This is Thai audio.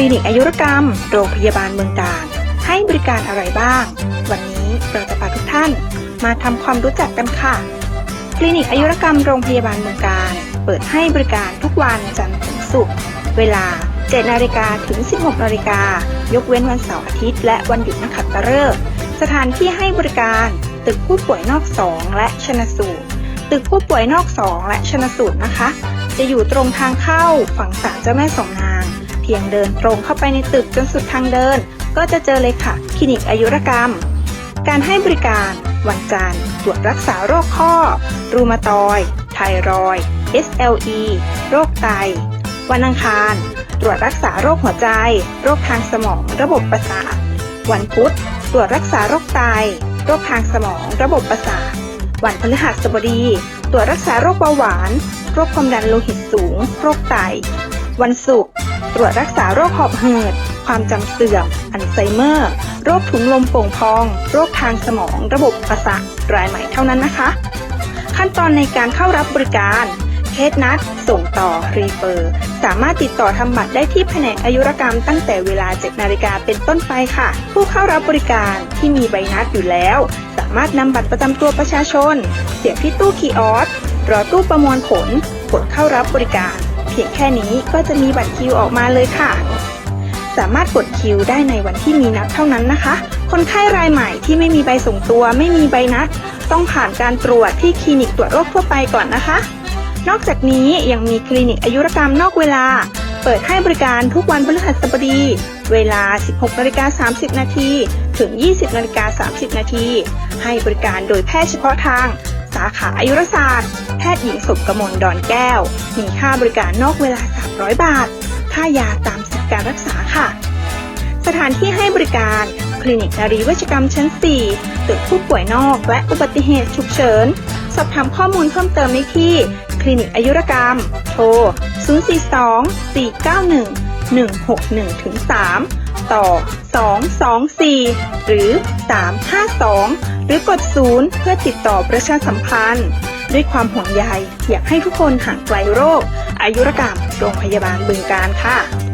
ลินิกอายุรกรรม โรงพยาบาลเมืองการให้บริการอะไรบ้าง วันนี้เราจะพาทุกท่านมาทำความรู้จักกันค่ะ คลินิกอายุรกรรมโรงพยาบาลเมืองการ เปิดให้บริการทุกวันจันทร์ถึงศุกร์ เวลา 7 นาฬิกาถึง 16 นาฬิกา ยกเว้นวันเสาร์อาทิตย์ และวันหยุดนักขัตฤกษ์สถานที่ให้บริการ ตึกผู้ป่วยนอก 2 และชนสูตร ตึกผู้ป่วยนอก 2 และชนสูตรนะคะ จะอยู่ตรงทางเข้าฝั่งศาลเจ้าแม่สองนา เพียงเดินตรงเข้าไปในตึกจนสุดทางเดิน ก็จะเจอเลยค่ะ คลินิกอายุรกรรม การให้บริการ วันจันทร์ตรวจรักษาโรคข้อ รูมาตอยไทรอย SLE โรคไต วันอังคาร ตรวจรักษาโรคหัวใจ โรคทางสมอง ระบบประสาท วันพุธ ตรวจรักษาโรคไต โรคทางสมอง ระบบประสาท วันพฤหัสบดี ตรวจรักษาโรคเบาหวาน โรคความดันโลหิตสูง โรคไต วันศุกร์ ตรวจรักษาโรคหอบหืด ความจำเสื่อม อัลไซเมอร์ โรคถุงลมโป่งพอง โรคทางสมอง ระบบประสาทรายใหม่เท่านั้นนะคะ ขั้นตอนในการเข้ารับบริการเคสนัด ส่งต่อ รีเฟอร์ สามารถติดต่อทำบัตรได้ที่แผนกอายุรกรรมตั้งแต่เวลา 7 นาฬิกาเป็นต้นไปค่ะ ผู้เข้ารับบริการที่มีใบนัดอยู่แล้ว สามารถนำบัตรประจำตัวประชาชน เสียบที่ตู้คีย์ออสรอตู้ประมวลผล กดเข้ารับบริการ เพียงแค่นี้ก็จะมีบัตรคิวออกมาเลยค่ะ สามารถกดคิวได้ในวันที่มีนัดเท่านั้นนะคะ คนไข้รายใหม่ที่ไม่มีใบส่งตัว ไม่มีใบนัด ต้องผ่านการตรวจที่คลินิกตรวจโรคทั่วไปก่อนนะคะ นอกจากนี้ยังมีคลินิกอายุรกรรมนอกเวลา เปิดให้บริการทุกวันพฤหัสบดี เวลา 16นาฬิกา30 นาที ถึง 20นาฬิกา30 นาที ให้บริการโดยแพทย์เฉพาะทาง สาขาอายุรศาสตร์ แพทย์หญิงสมกมลดอนแก้ว มีค่าบริการนอกเวลา 300 บาท ค่ายาตามสิทธิการรักษาค่ะ สถานที่ให้บริการ คลินิกนารีเวชกรรมชั้น 4 ตึกผู้ป่วยนอกและอุบัติเหตุฉุกเฉิน สอบถามข้อมูลเพิ่มเติมได้ที่ คลินิกอายุรกรรม โทร 042 491 161 3 ต่อ 224 หรือ 352 รือกด0เพื่อติดต่อประชาสัมพันธ์ ด้วยความห่วงใยอยากให้ทุกคนห่างไกลโรค อายุรกรรมโรงพยาบาลบึงการค่ะ